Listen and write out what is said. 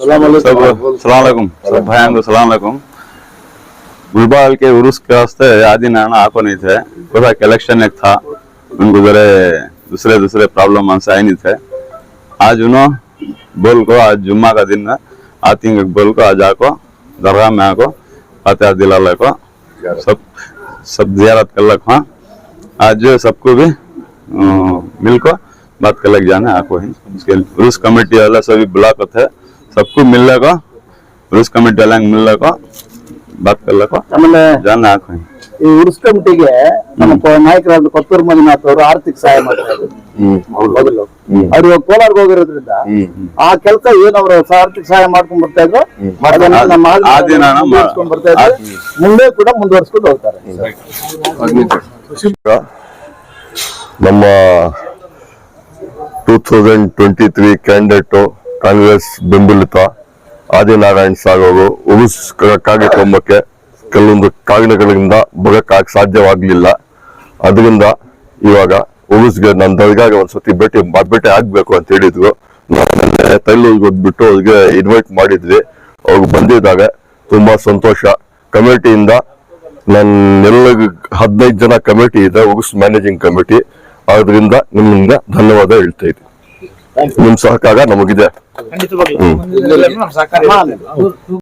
सलामकुम गुलबाल के उर्स के वास्ते आदि नाना आको नहीं थे। थोड़ा कलेक्शन एक था। उनको जरे दूसरे दूसरे प्रॉब्लम हमसे आए नहीं थे। आज उन्होंने बोल को आज जुम्मा का दिन है। आती बोल को आज आको दरगाह में आको फातिहा दिला को सब सब जियारत कर लग हाँ। आज सबको भी मिल को बात कर लग जाना आको ही। उसके रूस कमेटी वाला सभी ब्लॉक थे। सबको मिलने को रूस कमेटी वाला मिलने को बात कर को ಆಮೇಲೆ जाना आको ही ಈ ಉರ್ಸ್ ಕಮಿಟಿಗೆ ನಮ್ಮ ಕೊ- ನಾಯಕರಾದ ಕೊತ್ತೂರು ಮಂಜುನಾಥ್ ಅವರು ಆರ್ಥಿಕ ಸಹಾಯ ಮಾಡ್ತಾ ಇದ್ರು ಮೊದಲು ಅವ್ರು ಇವಾಗ ಕೋಲಾರ್ಗೆ ಹೋಗಿರೋದ್ರಿಂದ ಆ ಕೆಲಸ ಏನ್ ಅವರು ಆರ್ಥಿಕ ಸಹಾಯ ಮಾಡ್ಕೊಂಡ್ ಬರ್ತಾ ಇದ್ರು ಅದನ್ನ ನಮ್ಮ ಹಾಲ್ ಆ ದಿನ ನಮ್ಮ- ಮುಂದುವರ್ಸ್ಕೊಂಡ್ ಬರ್ತಾ ಇದ್ರು ಮುಂದೆ ಕೂಡ ಮುಂದುವರ್ಸ್ಕೊಂಡು ಹೋಗ್ತಾರೆ ನಮ್ಮ two thousand twenty three candidate Congress ಬೆಂಬಲಿತ ಆದಿನಾರಾಯಣ್ ಸಾಗ್ ಅವರು ಉರುಸ್ ಕಾರ್ಯಕ್ರಮಕ್ಕೆ ಕೆಲವೊಂದು ಕಾರಣಗಳಿಂದ ಬರೋಕ್ಕಾಗ ಸಾಧ್ಯವಾಗಲಿಲ್ಲ. ಅದರಿಂದ ಇವಾಗ ಉರುಸ್ಗೆ ನನ್ನ ದರ್ಗಾಗೆ ಒಂದ್ಸತಿ ಭೇಟಿ ಭೇಟಿ ಆಗ್ಬೇಕು ಅಂತ ಹೇಳಿದ್ರು. ತಲೆಗೆ ಹೋಗ್ಬಿಟ್ಟು ಅವ್ರಿಗೆ ಇನ್ವೈಟ್ ಮಾಡಿದ್ವಿ. ಅವ್ರು ಬಂದಿದ್ದಾಗ ತುಂಬಾ ಸಂತೋಷ. ಕಮಿಟಿಯಿಂದ ನನ್ನ ಹದಿನೈದು ಜನ ಕಮಿಟಿ ಇದೆ ಉಗುಸ್ ಮ್ಯಾನೇಜಿಂಗ್ ಕಮಿಟಿ ಆದ್ರಿಂದ ನಿಮ್ಮಿಂದ ಧನ್ಯವಾದ ಹೇಳ್ತಾ ಇದ್ದೀನಿ. ನಿಮ್ ಸಹಕಾರ ನಮಗಿದೆ.